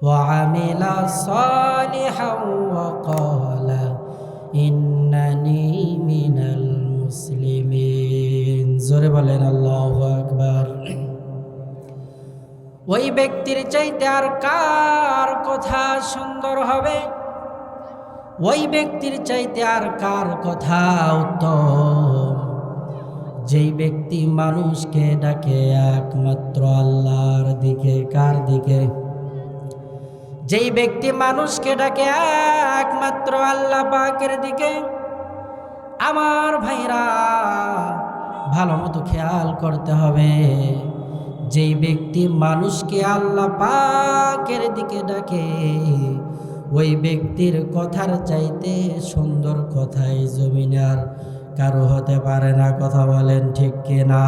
وعمل صالحا وقال إنني من المسلمين জোরে বলেন আল্লাহু আকবার ওই ব্যক্তির চাইতে আর কার কথা সুন্দর হবে ওই ব্যক্তির চাইতে আর কার কথা উত্তম যেই ব্যক্তি মানুষকে ডাকে একমাত্র আল্লাহর দিকে কার দিকে যেই ব্যক্তি মানুষকে ডাকে একমাত্র আল্লাহ পাকের দিকে, আমার ভাইরা, ভালো মতো খেয়াল করতে হবে। যেই ব্যক্তি মানুষকে আল্লাহ পাকের দিকে ডাকে, ওই ব্যক্তির কথার চাইতে সুন্দর কথাই জমিনে আর কারও হতে পারে না, কথা বলেন ঠিক কিনা?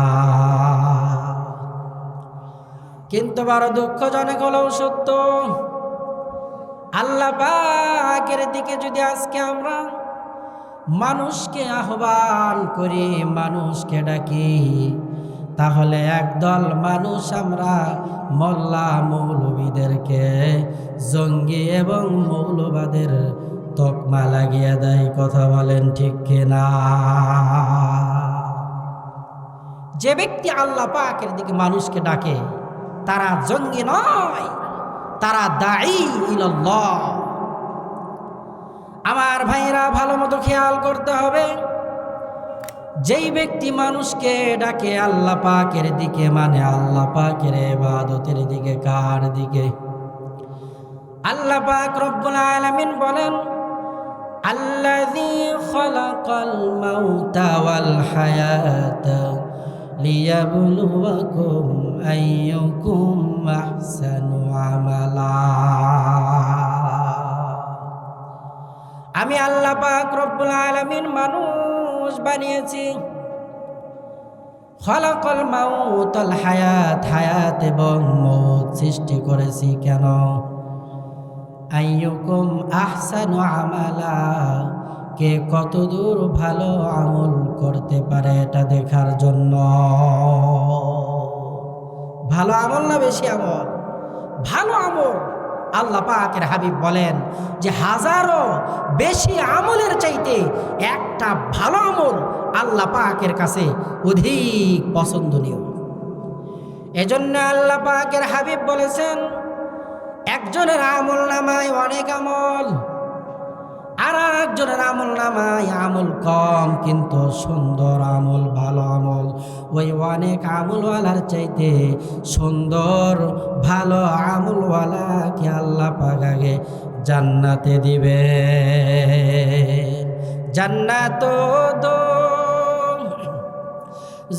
কিন্তু বারো দুঃখজনক হলেও সত্য আল্লাহ পাকের দিকে যদি আজকে আমরা মানুষকে আহ্বান করি, মানুষকে ডাকি, তাহলে একদল মানুষ আমরা মোল্লা মৌলবীদেরকে, জঙ্গি এবং মৌলবাদের তকমা লাগিয়ে দেয়, কথা বলেন ঠিক কিনা? যে ব্যক্তি আল্লাহ পাকের দিকে মানুষকে ডাকে, তারা জঙ্গি নয়। তারা দায়ী ইল্লাহ আমার ভাইরা ভালো মতো খেয়াল করতে হবে। যেই ব্যক্তি মানুষকে ডাকে আল্লাহ পাকের দিকে মানে আল্লাহ পাকের ইবাদতের দিকে, কার দিকে? আল্লাহ পাক রব্বুল আলামিন বলেন, আল্লাযী খালাকাল মাউতা ওয়াল হায়াতা। লিয়াবলুয়াকুম আইয়ুকুম আহসানু আমালা আমি আল্লাহ পাক রব্বুল আলামিন মানুষ বানিয়েছি। খলাকল মাউতল হায়াত হায়াত এবং মৌত সৃষ্টি করেছি কেন? আইয়ুকুম আহসানু আমালা। কে কতদূর ভালো আমল করতে পারে এটা দেখার জন্য? ভালো আমল না বেশি আমল? ভালো আমল। আল্লাহ পাকের হাবিব বলেন যে হাজারো বেশি আমলের চাইতে একটা ভালো আমল আল্লাহ পাকের কাছে অধিক পছন্দনীয়। এজন্য আল্লাহ পাকের হাবিব বলেছেন, একজনের আমল নামায় অনেক আমল। আর একজনের আমল নামায় আমল কম কিন্তু সুন্দর আমল ভালো আমল ওই অনেক আমলওয়ালার চাইতে সুন্দর ভালো আমলওয়ালাকে আল্লাহ পাক আগে জান্নাতে দিবে জান্নাত দো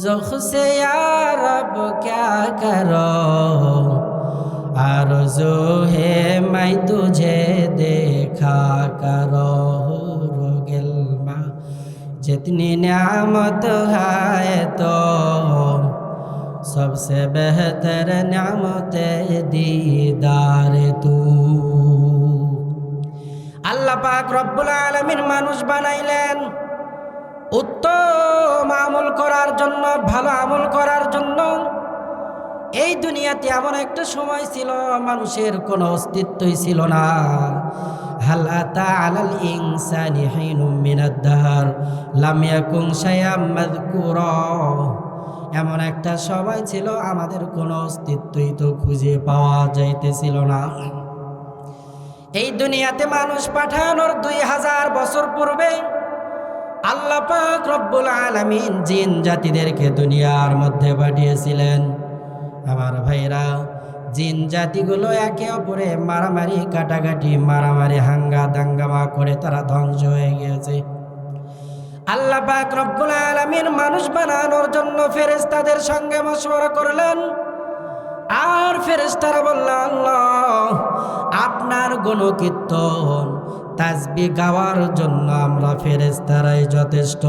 জখ সে রব ক্যা করো आरज़ू है मैं तुझे देखा करो गिलमा जितनी नियामत है तो सबसे बेहतर नियामत दीदार तू আল্লাহ পাক রব্বুল আলমিন মানুষ বানাইলেন উত্তম আমল করার জন্য ভালো আমল করার জন্য এই দুনিয়াতে এমন একটা সময় ছিল মানুষের কোনো অস্তিত্বই ছিল না হাল আতা আলাল ইনসানি হিনুম মিনাদ দাহার লাম ইয়াকুন শাইআম মাযকুরা এমন একটা সময় ছিল আমাদের কোনো অস্তিত্বই তো খুঁজে পাওয়া যাইতেছিল না। এই দুনিয়াতে মানুষ পাঠানোর দুই হাজার বছর পূর্বে আল্লাহ পাক রব্বুল আলামিন জিন জাতিদেরকে দুনিয়ার মধ্যে পাঠিয়েছিলেন। আমার ভাইরা জিন জাতিগুলো একে অপরে মারামারি, কাটাকাটি, মারামারি, হাঙ্গা দাঙ্গামা করে তারা ধ্বংস হয়ে গিয়েছে। আল্লাহ পাক রব্বুল আলামিন মানুষ বানানোর জন্য ফেরেশতাদের সঙ্গে মশওয়ারা করলেন। আর ফেরেশতারা বলল আল্লাহ, আপনার গুণকীর্তন তাসবি গাওয়ার জন্য আমরা ফেরেস্তারাই যথেষ্ট।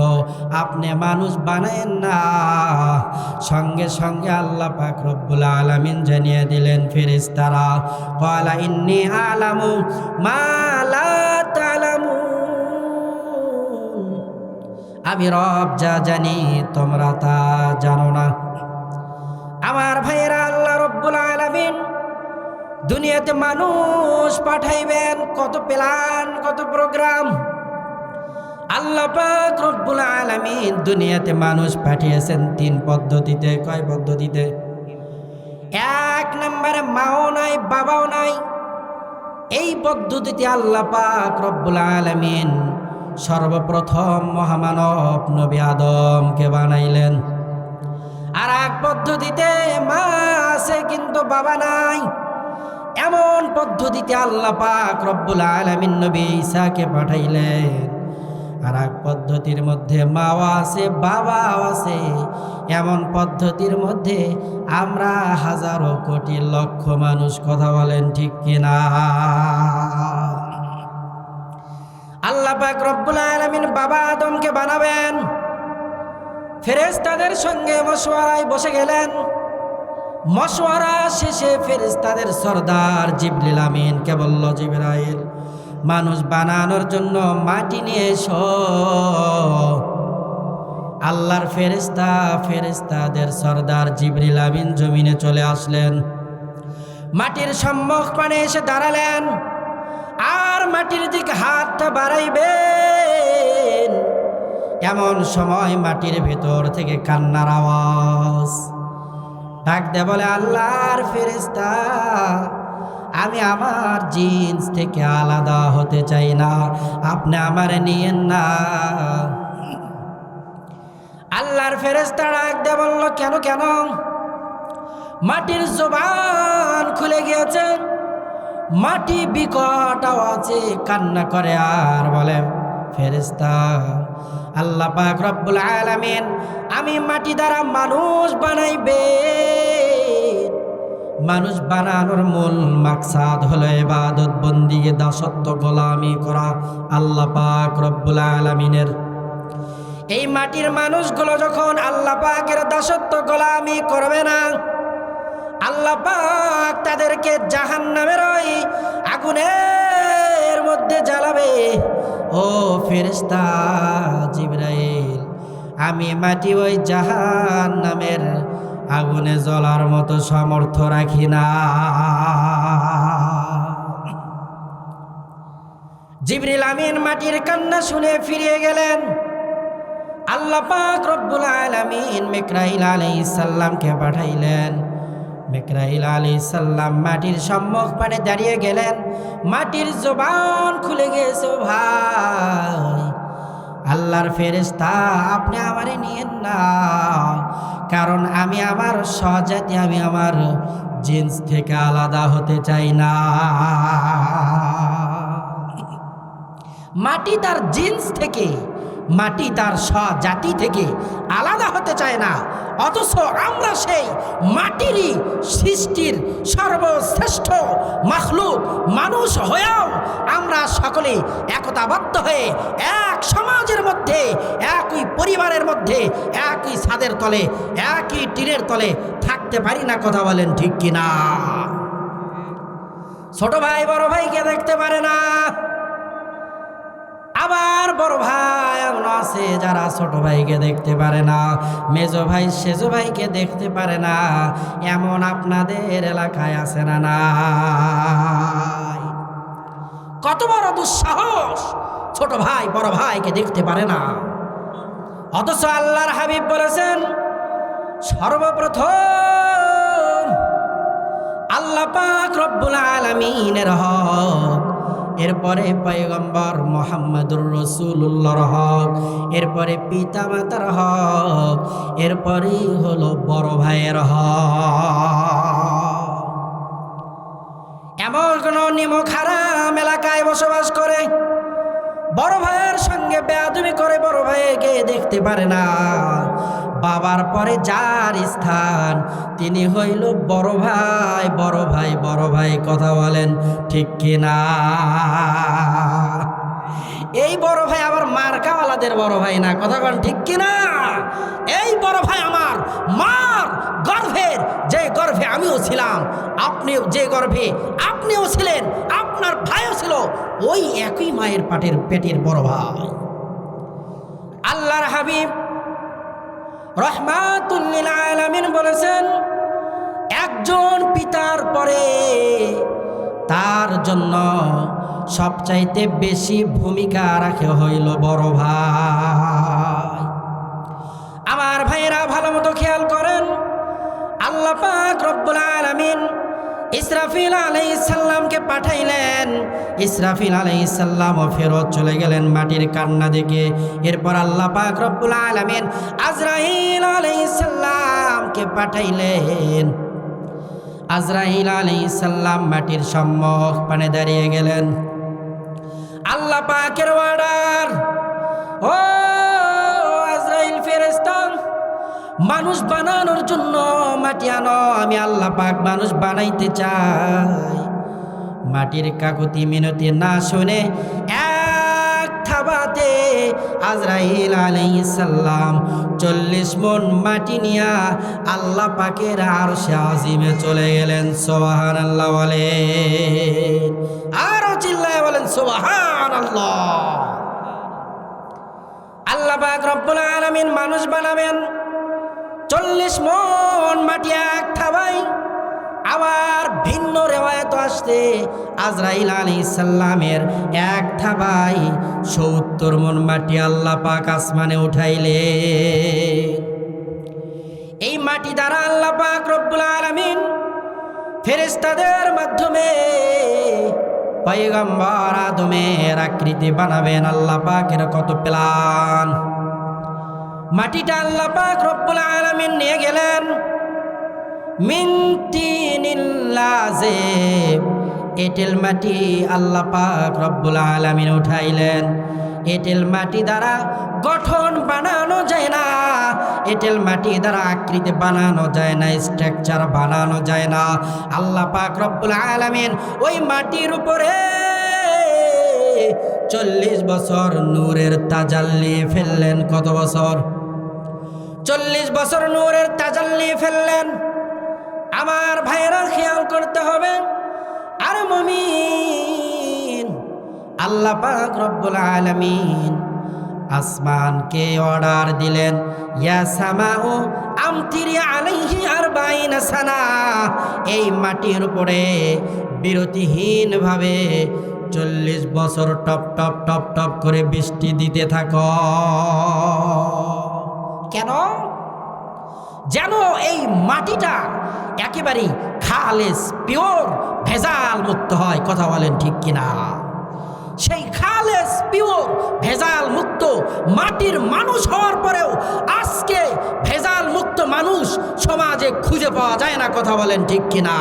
আপনি মানুষ বানায়েন না। সঙ্গে সঙ্গে আল্লাহ পাক রব্বুল আলামিন জানিয়ে দিলেন ফেরেস্তারা কলা ইন্নি আলামু মালা তালামু আমি রব যা জানি তোমরা তা জানো না। আমার ভাইয়েরা দুনিয়াতে মানুষ পাঠাইবেন, কত প্ল্যান কত প্রোগ্রাম আল্লাহ পাক রব্বুল আলামিন দুনিয়াতে মানুষ পাঠিয়েছেন তিন পদ্ধতিতে। কয় পদ্ধতিতে? এক নম্বরে মাও নাই, বাবাও নাই। এই পদ্ধতিতে আল্লাহ পাক রব্বুল আলামিন সর্বপ্রথম মহামানব নবী আদমকে বানাইলেন। আর এক পদ্ধতিতে মা আছে কিন্তু বাবা নাই। এমন পদ্ধতিতে আল্লাহ পাক রব্বুল আলামিন নবী ঈসাকে পাঠাইলেন। আর এক পদ্ধতির মধ্যে মাও আছে, বাবাও আছে। এমন পদ্ধতির মধ্যে আমরা হাজারো কোটি লক্ষ মানুষ কথা বলেন ঠিক কিনা? আল্লাহ পাক রব্বুল আলামিন বাবা আদমকে বানাবেন। ফেরেশতাদের সঙ্গে মশওয়ারায় বসে গেলেন। মশওয়ারা শেষে ফেরেশতাদের সর্দার জিবরিল আমিনকে বলল, জিবরাইল, মানুষ বানানোর জন্য মাটি নিয়ে এসো। আল্লাহর ফেরেশতা, ফেরেশতাদের সর্দার জিবরিল আমিন জমিনে চলে আসলেন। মাটির সম্মুখ পানে এসে দাঁড়ালেন। আর মাটির দিকে হাতটা বাড়াইবেন। এমন সময় মাটির ভেতর থেকে কান্নার আওয়াজ ডাক দে বলে, আল্লাহর ফেরেস্তা আমি আমার জিন্স থেকে আলাদা হতে চাই না, আপনি আমার নিয়েন না। আল্লাহর ফেরেস্তা ডাক দে বলল, কেন কেন? মাটির জবান খুলে গিয়েছে, মাটি বিকট আওয়াজে কান্না করে আর বলে ফেরেস্তা আল্লাহ পাক রব্বুল আলামিন, আমি মাটি দ্বারা মানুষ বানাইবে। মানুষ বানানোর মূল মাকসাদ হলো ইবাদত, বন্দিকে দাসত্ব, গোলামি করা। আল্লাহ পাক রব্বুল আলামিনের এই মাটির মানুষগুলো যখন আল্লাহ পাকের দাসত্ব, গোলামি করবে না, আল্লাহ পাক তাদেরকে জাহান নামের ওই আগুনের মধ্যে জ্বালাবে। ও ফেরেস্তা আমি মাটি ওই জাহান নামের আগুনে জ্বলার মতো সামর্থ্য রাখি না। জিবরিল আমিন মাটির কান্না শুনে ফিরিয়ে গেলেন। আল্লাহ পাক রব্বুল আলামিন মিকরাইল আলাইহিস সালামকে পাঠাইলেন। মিকরাইল আলাইহিস সালাম মাটির সম্মুখ পানে দাঁড়িয়ে গেলেন। মাটির জবান খুলে গেছে ভাই। আল্লাহর ফেরেশতা, আপনি আমারে নিয়েন না। কারণ আমি আমার সজাতি আমি আমার জিন্স থেকে আলাদা হতে চাই না। মাটি তার জিন্স থেকে মাটি তার স্বজাতি থেকে আলাদা হতে চায় না। অথচ আমরা সেই মাটিরই সৃষ্টির সর্বশ্রেষ্ঠ মাখলুক মানুষ হয়েও আমরা সকলে একতাবদ্ধ হয়ে এক সমাজের মধ্যে, একই পরিবারের মধ্যে, একই ছাদের তলে, একই টিনের তলে থাকতে পারি না, কথা বলেন ঠিক কিনা? ছোট ভাই, বড় ভাইকে দেখতে পারে না। আবার বড় ভাই এমন আছে, যারা ছোট ভাইকে দেখতে পারে না, মেজো ভাই, সেজো ভাইকে দেখতে পারে না, এমন আপনাদের এলাকায় আছে না নাই। কত বড় দুঃসাহস, ছোট ভাই, বড় ভাইকে দেখতে পারে না। অথচ আল্লাহর হাবিব বলেছেন, সর্বপ্রথম আল্লাহ পাক রব্বুল আলমিনের হক এরপরে পয়গম্বর মোহাম্মদুর রসুল্লাহর হক, এরপরে পিতা মাতার হক, এরপরেই হলো বড় ভাইয়ের হক। এমন কোন নিমক এলাকায় বসবাস করে, বড় ভাইয়ের সঙ্গে বেয়াদুমি করে বড় ভাইকে দেখতে পারে না। বাবার পরে যার স্থান, তিনি হইল বড় ভাই বড় ভাই বড় ভাই, কথা বলেন ঠিক কিনা? এই বড় ভাই আবার মার্কাওয়ালাদের বড় ভাই না, কথা বলেন ঠিক কিনা? এই বড় ভাই আমার মার গর্ভের, যে গর্ভে আমিও ছিলাম, আপনিও যে গর্ভে আপনিও ছিলেন, আপনার ভাইও ছিল, ওই একই মায়ের পাটের পেটের বড় ভাই। আল্লাহর হাবিব রহমাতুল্লিল আলামিন বলেছেন, একজন পিতার পরে তার জন্য সবচাইতে বেশি ভূমিকা রাখে হইল বড় ভাই। আমার ভাইয়েরা ভালো মতো খেয়াল করেন, আল্লাহ পাক রব্বুল আলামিন ইসরাফিল আলাইসাল্লামকে পাঠাইলেন। ইসরাফিল আলাইসাল্লামও ফেরত চলে গেলেন মাটির কান্না দেখে। এরপর আল্লাহ পাক রব্বুল আলামিন আজরাইল আলাইসাল্লামকে পাঠাইলেন। আজরাইল আলাইসাল্লাম মাটির সম্মুখ পানে দাঁড়িয়ে গেলেন। আল্লাহ পাকের অর্ডার, ও মানুষ বানানোর জন্য মাটি আনো, আমি আল্লাহ পাক মানুষ বানাইতে চাই। মাটির কাকুতি মিনতি না শুনে এক থাবাতে আজরাইল আলাইসাল্লাম চল্লিশ মন মাটি নিয়া আল্লাহ পাকের আর সে আজিমে চলে গেলেন সোবাহান আল্লাহ বলেন। আরও চিল্লায় বলেন সোবাহান আল্লাহ আল্লাহ পাক রব্বুল আলামিন মানুষ বানাবেন। চল্লিশ মন মাটি এক থাবাই আবার ভিন্ন রেওয়ায়ত আসতে আজরাইল আলী সাল্লামের এক থাবাই সত্তর মন মাটি আল্লাহ পাক আসমানে উঠাইলে। এই মাটি দ্বারা আল্লাহ পাক রব্বুল আলামিন ফেরেস্তাদের মাধ্যমে পয়গম্বর আদমের আকৃতি বানাবেন আল্লাহ পাকের কত প্লান মাটিটা আল্লাহ পাক রব্বুল আলামিন নিয়ে গেলেন। মিনতিনিল্লাজে এটেল মাটি আল্লাহ পাক রব্বুল আলামিন উঠাইলেন। এটেল মাটি দ্বারা গঠন বানানো যায় না, এটেল মাটি দ্বারা আকৃতি বানানো যায় না স্ট্রাকচার বানানো যায় না। আল্লাহ পাক রব্বুল আলামিন ওই মাটির উপরে চল্লিশ বছর নূরের তাজাল্লি ফেললেন। কত বছর? চল্লিশ বছর নূরের তাজাল্লি ফেললেন। আমার ভাইয়েরা খেয়াল করতে হবে, আর মমিন, আল্লাহ পাক রব্বুল আলামিন আসমানকে অর্ডার দিলেন, ইয়া আলাইহি আরবাইনা সানা, এই মাটির উপরে বিরতিহীনভাবে চল্লিশ বছর টপ টপ টপ টপ করে বৃষ্টি দিতে থাকো। কেন? যেন এই মাটিটা একেবারেই খালেস, পিওর, ভেজাল মুক্ত হয়, কথা বলেন ঠিক কিনা? সেই খালেস, পিওর, ভেজাল মুক্ত মাটির মানুষ হওয়ার পরেও আজকে ভেজাল মুক্ত মানুষ সমাজে খুঁজে পাওয়া যায় না, কথা বলেন ঠিক কিনা?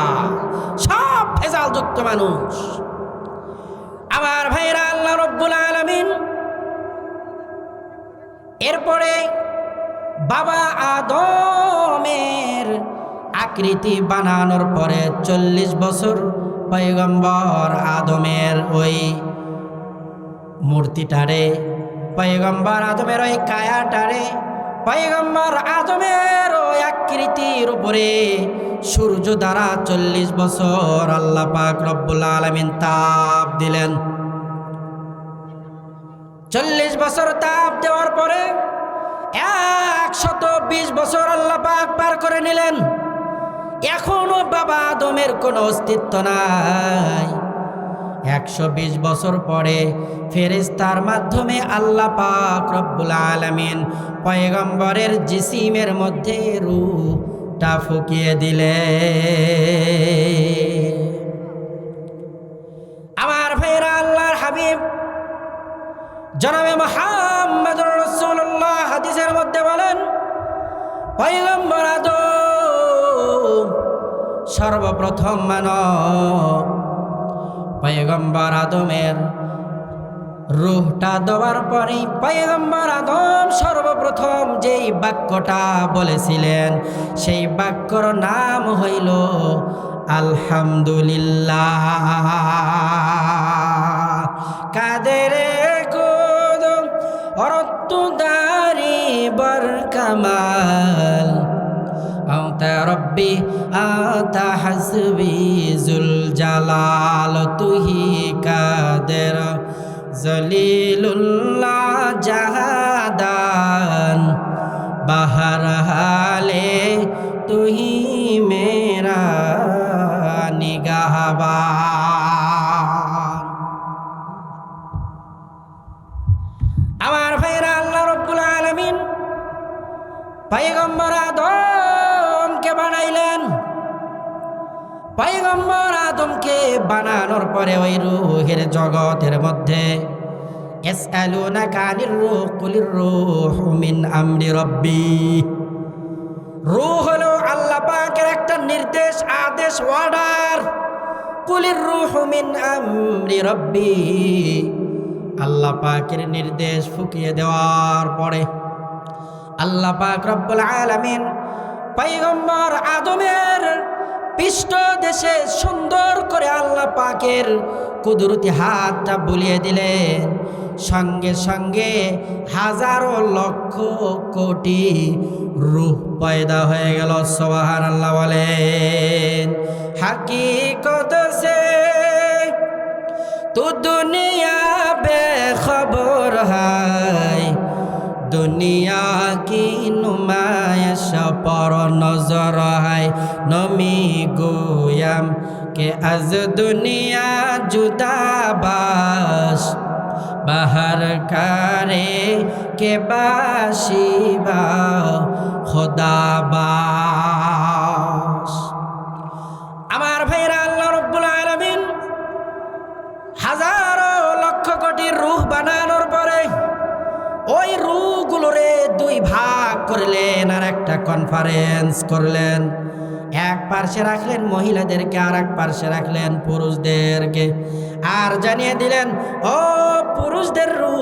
সব ভেজাল যুক্ত মানুষ। আমার ভাইরা, আল্লাহ রব্বুল আলমিন এরপরে বাবা আদমের আকৃতি বানানোর পরে চল্লিশ বছর পয়গম্বর আদমের ওই মূর্তিটারে, পয়গম্বর আদমের ওই কায়াটারে, পয়গম্বর আদমের ওই আকৃতির উপরে সূর্য দ্বারা চল্লিশ বছর আল্লাহ পাক রব্বুল আলমিন তাপ দিলেন। চল্লিশ বছর তাপ দেওয়ার পরে একশত বিশ বছর আল্লাহ পাক পার করে নিলেন। এখনও বাবা আদমের কোনো অস্তিত্ব নাই। একশো বিশ বছর পরে ফেরেস্তার মাধ্যমে আল্লাহ পাক রব্বুল আলমিন পয়গম্বরের জিসিমের মধ্যে রূপটা ফুকিয়ে দিলে আমার ভাইরা আল্লাহর হাবিব জনাবে মোহাম্মদ রসুল্লাহ হাদিসের মধ্যে বলেন, পয়গম্বর আদম সর্বপ্রথম মানব। পয়গম্বর আদমের রুহটা দেওয়ার পরে পয়গম্বর আদম সর্বপ্রথম যেই বাক্যটা বলেছিলেন, সেই বাক্যর নাম হইল, আলহামদুলিল্লাহ। কাদের অরত্তুদারি বর কামাল أنت ربي أنت حسبي ذو الجلال তুহি কাদের জলিলুল্লাহ জাহাদান বাহার হালে তুহি মেরা আযাবান আদমকে বানানোর পরে ওই রুহের জগতের মধ্যে يسألونك عن الروح قل الروح من أمر ربي রুহ হলো আল্লাহ পাকের একটা নির্দেশ আদেশ অর্ডার কুলির রুহ মিন আমরি রব্বি আল্লাহ পাকের নির্দেশ ফুকিয়ে দেওয়ার পরে আল্লাহ পাক রব্বুল আলামিন পয়গম্বর আদমের পৃষ্ঠ দেশে সুন্দর করে আল্লাহ পাকের কুদরতি হাতটা বুলিয়ে দিলেন। সঙ্গে সঙ্গে হাজারো লক্ষ কোটি রূহ পয়দা হয়ে গেল সোহান আল্লাহ বলেন। হাকিকত সে, তু দুনিয়া বে খবর হায়, দুনিয়া কি নুমায়শ পর নজর হায়, নমি গোয়াম কে আজ দুনিয়া জুদাবাস, বাহার কারে কে বাসিবা আমার ভাইরা আল্লাহ রব্বুল আলামিন হাজারো লক্ষ কোটি রূহ বানানোর পরে ওই রুগুলোরে দুই ভাগ করলেন আর একটা কনফারেন্স করলেন। এক পার্শ্বে রাখলেন মহিলাদেরকে আর এক পার্শ্বে রাখলেন পুরুষদেরকে। আর জানিয়ে দিলেন, ও পুরুষদের রু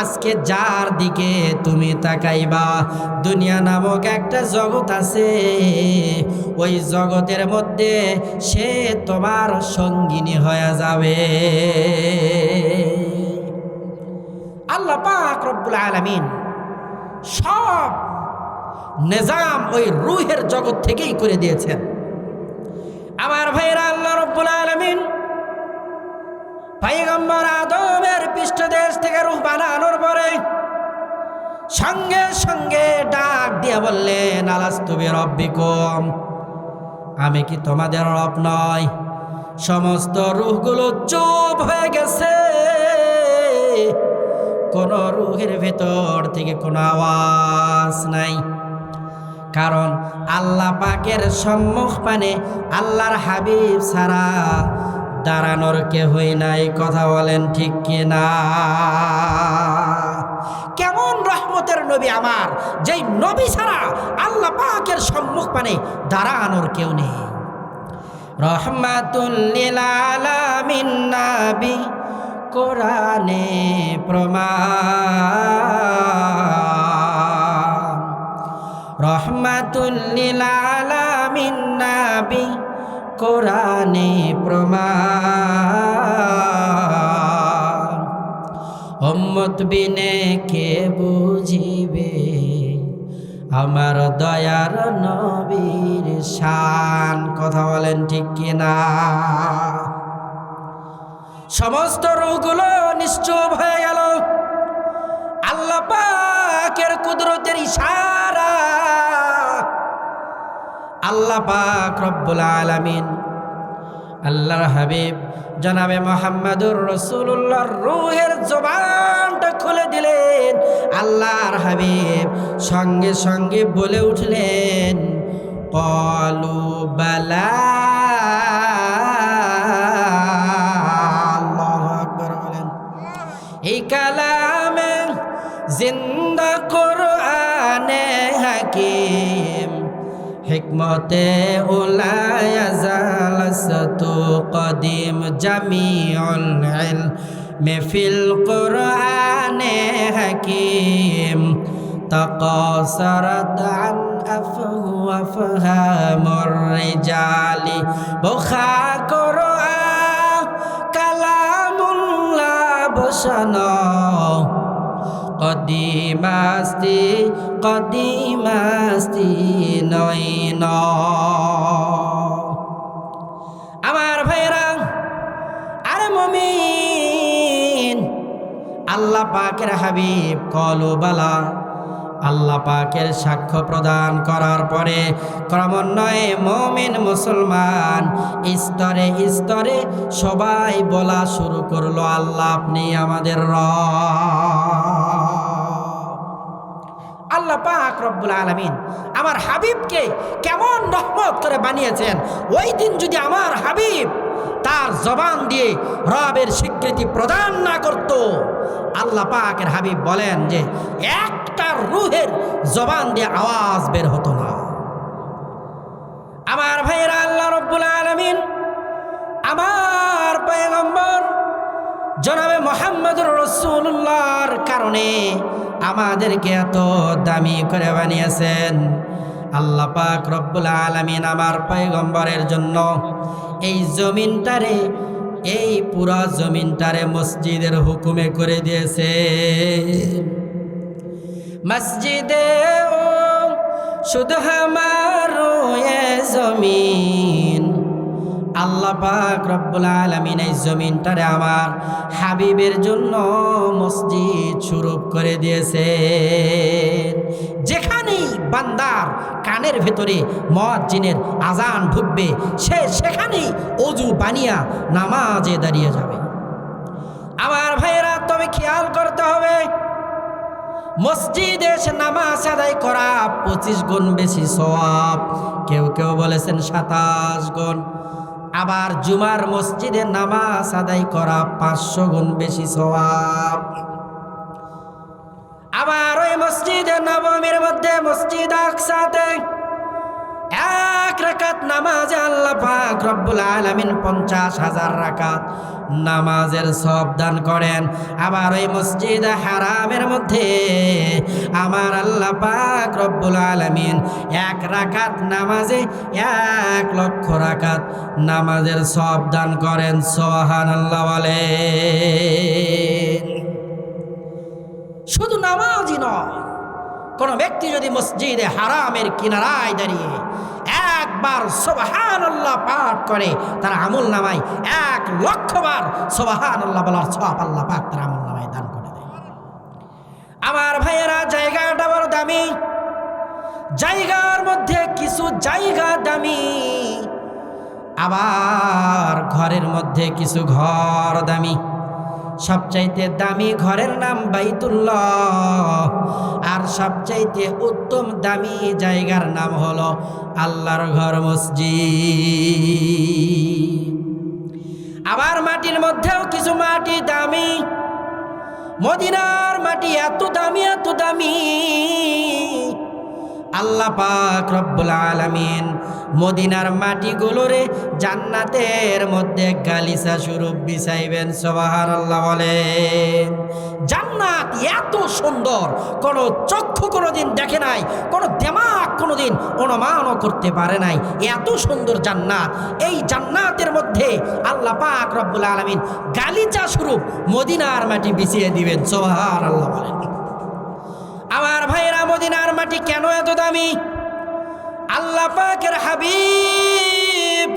আজকে যার দিকে তুমি তাকাইবা? দুনিয়া নামক একটা জগৎ আছে। ওই জগতের মধ্যে সে তোমার সঙ্গিনী হয়ে যাবে। আল্লাহ পাক রব্বুল আলামিন সব নিজাম ওই রুহের জগৎ থেকেই করে দিয়েছেন। আমার ভাইরা আল্লাহ রব্বুল আলামিন পয়গম্বর আদমের পৃষ্ঠদেশ থেকে রুহ বানানোর পরে সঙ্গে সঙ্গে ডাক দিয়ে বললেন আলাস্তুবি রব্বিকুম আমি কি তোমাদের রব নয় সমস্ত রুহগুলো চুপ হয়ে গেছে। কোন রুহের ভেতর থেকে কোনো আওয়াজ নাই। কারণ আল্লাহ পাকের সম্মুখ পানে আল্লাহর হাবিব ছাড়া দাঁড়ানোর কেহই নাই, কথা বলেন ঠিক কিনা কেমন রহমতের নবী আমার, যেই নবী ছাড়া আল্লাহ পাকের সম্মুখ পানে দাঁড়ানোর কেউ নেই। রহমাতুল্লিল আলামিন নাবী, কোরআনে প্রমাণ। রহমাতুল্লিল কোরআনে প্রমাণ। বিনে কে বুঝিবে? আমার দয়ার নবীর শান। কথা বলেন ঠিক কিনা? সমস্ত রোগগুলো নিশ্চুপ হয়ে গেল। আল্লাহ পাকের কুদরতের ইশারা আল্লাহ পাক রব্বুল আলামিন, আল্লাহর হাবিব জনাবে মোহাম্মদুর রসুল্লাহর রুহের জবানটা খুলে দিলেন। আল্লাহর হাবিব সঙ্গে সঙ্গে বলে উঠলেন, কলু বালা বলেন। এই কালামে জিন্দা কোরআনে হাকিম হিকমতে উলায়া জালসতু কদিম জামিউল ইলম ফিল কোরআনে হাকিম تقاصرت عن أفه وفهام الرجال بخا قرآن كلام الله بشنا কদিমাস্তি কদিমাস্তি নয়ন। আমার ভাইরা আরে মমিন, আল্লাহ পাকের হাবিব কলু বালা আল্লাহ পাকের সাক্ষ্য প্রদান করার পরে ক্রমান্বয়ে মমিন মুসলমান স্তরে স্তরে সবাই বলা শুরু করল, আল্লাহ আপনি আমাদের র আল্লাহ পাক রব্বুল আলমিন আমার হাবিবকে কেমন রহমত করে বানিয়েছেন। ওই দিন যদি আমার হাবিব তার জবান দিয়ে রবের স্বীকৃতি প্রদান না করত, আল্লাহ পাকের হাবিব বলেন যে, একটা রুহের জবান দিয়ে আওয়াজ বের হতো না। আমার ভাইয়েরা, আল্লাহ রব্বুল আলমিন, আমার পয়গম্বর জনাবে মোহাম্মদুর রসুল্লাহর কারণে আমাদেরকে এত দামি করে বানিয়েছেন। আল্লাহ পাক রব্বুল আলমিন আমার পয়গম্বরের জন্য এই জমিনটারে, এই পুরা জমিনটারে মসজিদের হুকুমে করে দিয়েছে। মসজিদে শুধু হামারো এ জমিন আল্লাহ পাক রব্বুল আলমিন এই জমিনটারে আমার হাবিবের জন্য মসজিদ স্বরূপ করে দিয়েছে যেখানেই বান্দার কানের ভেতরে মজ্জিনের আজান ঢুকবে, সে সেখানেই অজু বানিয়া নামাজে দাঁড়িয়ে যাবে। আমার ভাইয়েরা, তবে খেয়াল করতে হবে, মসজিদে এসে নামাজ আদায় করা পঁচিশ গুণ বেশি সওয়াব। কেউ কেউ বলেছেন সাতাশ গুণ। আবার জুমার মসজিদে নামাজ আদায় করা পাঁচশো গুণ বেশি সওয়াব। আবার ওই মসজিদে নবমীর মধ্যে মসজিদ আকসাতে এক রাকাত নামাজে আল্লাহ পাক রব্বুল আলামিন পঞ্চাশ হাজার রাকাত নামাজের সব দান করেন। আবার ওই মসজিদ হারামের মধ্যে আমার আল্লাহ পাক রব্বুল আলামিন এক রাকাত নামাজে এক লক্ষ রাকাত নামাজের সব দান করেন। সোহান আল্লাহ বলে শুধু নামাজই নয় কোন ব্যক্তি যদি মসজিদে হারামের কিনারায় দাঁড়িয়ে একবার সোবাহান আল্লাহ পাঠ করে, তার আমল নামায় এক লক্ষবার সোবাহান আল্লাহ বলার সব আল্লাহ পাক তার আমল নামায় দান করে দেয়। আমার ভাইয়েরা, জায়গাটা বড় দামি। জায়গার মধ্যে কিছু জায়গা দামি। আবার ঘরের মধ্যে কিছু ঘর দামি। সবচাইতে দামি ঘরের নাম বাইতুল্লাহ। আর সবচাইতে উত্তম দামি জায়গার নাম হলো আল্লাহর ঘর মসজিদ। আবার মাটির মধ্যেও কিছু মাটি দামি। মদিনার মাটি এত দামি এত দামি। আল্লাহ পাক রব্বুল আলামিন মদিনার মাটিগুলোরে জান্নাতের মধ্যে গালিসা স্বরূপ বিছাইবেন সোবাহার আল্লাহ বলেন। জান্নাত এত সুন্দর, কোন চক্ষু কোনোদিন দেখে নাই, কোনো দেমাক কোনোদিন অনুমানও করতে পারে নাই। এত সুন্দর জান্নাত, এই জান্নাতের মধ্যে আল্লাহ পাক রব্বুল আলামিন গালিচা স্বরূপ মদিনার মাটি বিছিয়ে দিবেন সোবাহার আল্লাহ বলেন। আমার ভাইয়েরা মদিনার মাটি কেন এত দামি? আল্লাহ পাকের হাবিব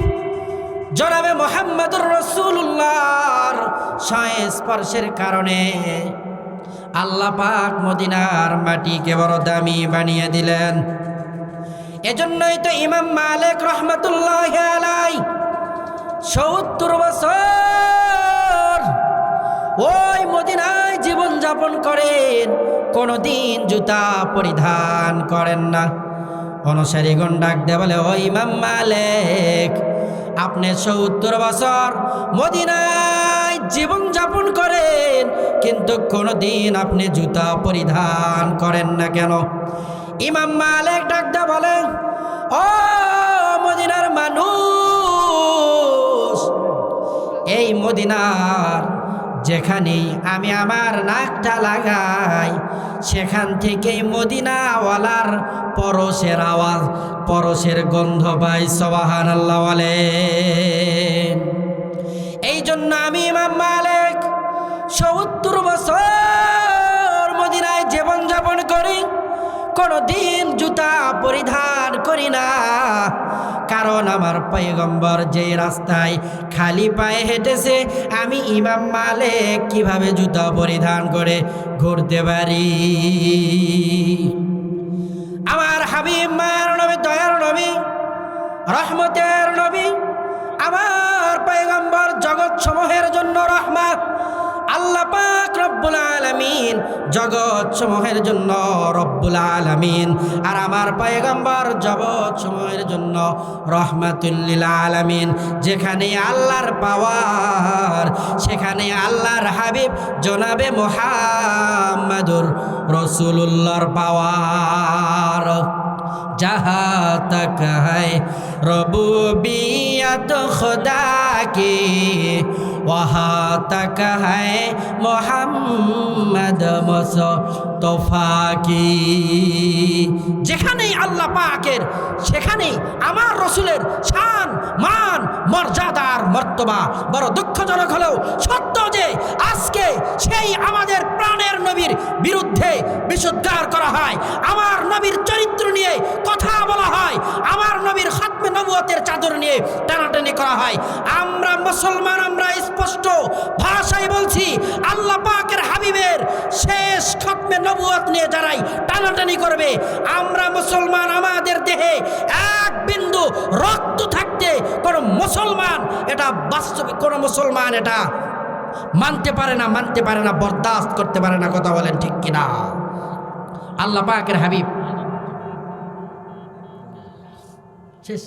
জনাবে মোহাম্মদুর রসুল্লাহর স্পর্শের কারণে আল্লাহ পাক মদিনার মাটিকে বড় দামি বানিয়ে দিলেন। এজন্যই তো ইমাম মালিক রহমতুল্লাহ আলাই সত্তর বছর ওই মদিনায় জীবন যাপন করেন, কোনোদিন জুতা পরিধান করেন না। অনুসারীগণ ডাক দে বলে, ওই ইমাম আপনি সত্তর বছর মদিনায় জীবন যাপন করেন, কিন্তু কোনোদিন আপনি জুতা পরিধান করেন না কেন? ইমাম মালিক ডাক দে বলে, ও মদিনার মানুষ, এই মদিনার যেখানেই আমি আমার নাকটা লাগাই, সেখান থেকেই মদিনাওয়ালার পরশের আওয়াজ, পরশের গন্ধ পাই সবাহান এই জন্য আমি ইমাম মালিক সত্তর বছর মদিনায় জীবনযাপন করি। কোনো দিন জুতা পরিধান করি না। কারণ আমার পয়গম্বর যে রাস্তায় খালি পায়ে হেঁটেছে, আমি ইমাম মালিক, কীভাবে জুতা পরিধান করে ঘুরতে পারি? আমার হাবিব, মায়ের নবী, দয়ার নবী, রহমতের নবী, আমার পয়গম্বর জগৎ সমূহের জন্য রহমত। আল্লাহ পাক রব্বুল আলামিন জগৎ সমূহের জন্য রব্বুল আলামিন। আর আমার পয়গম্বর জগৎ সমূহের জন্য রহমাতুল্লিল আলামিন। যেখানে আল্লাহর পাওয়ার, সেখানে আল্লাহর হাবিব জনাবে মোহাম্মদুর রসুল্লাহর পাওয়ার। जहाँ तक है रबूबियत खुदा की वहाँ तक है मोहम्मद मुसतफ़ा की আল্লাহ পাকের সেখানেই আমার রসুলের শান, মান মর্যাদার মর্তবা। বড় দুঃখজনক হলেও সত্য যে আজকে সেই আমাদের প্রাণের নবীর বিরুদ্ধে বিশুদ্ধার করা হয়। আমার নবীর চরিত্র নিয়ে কথা বলা হয়। আমার নবীর খাতমে নবুয়তের চাদর নিয়ে টানাটানি করা হয়। আমরা মুসলমান, আমরা স্পষ্ট ভাষায় বলছি, আল্লাহ পাকের হাবিবের শেষ খাতমে নবুয়ত নিয়ে যারাই টানাটানি করবে, আমরা মুসলমান আমাদের দেহে এক বিন্দু রক্ত থাকতে কোনো মুসলমান, এটা বাস্তবিক কোনো মুসলমান এটা মানতে পারে না, মানতে পারে না, বরদাস্ত করতে পারে না, কথা বলেন ঠিক কিনা? আল্লাহ পাকের হাবিব। শেষ।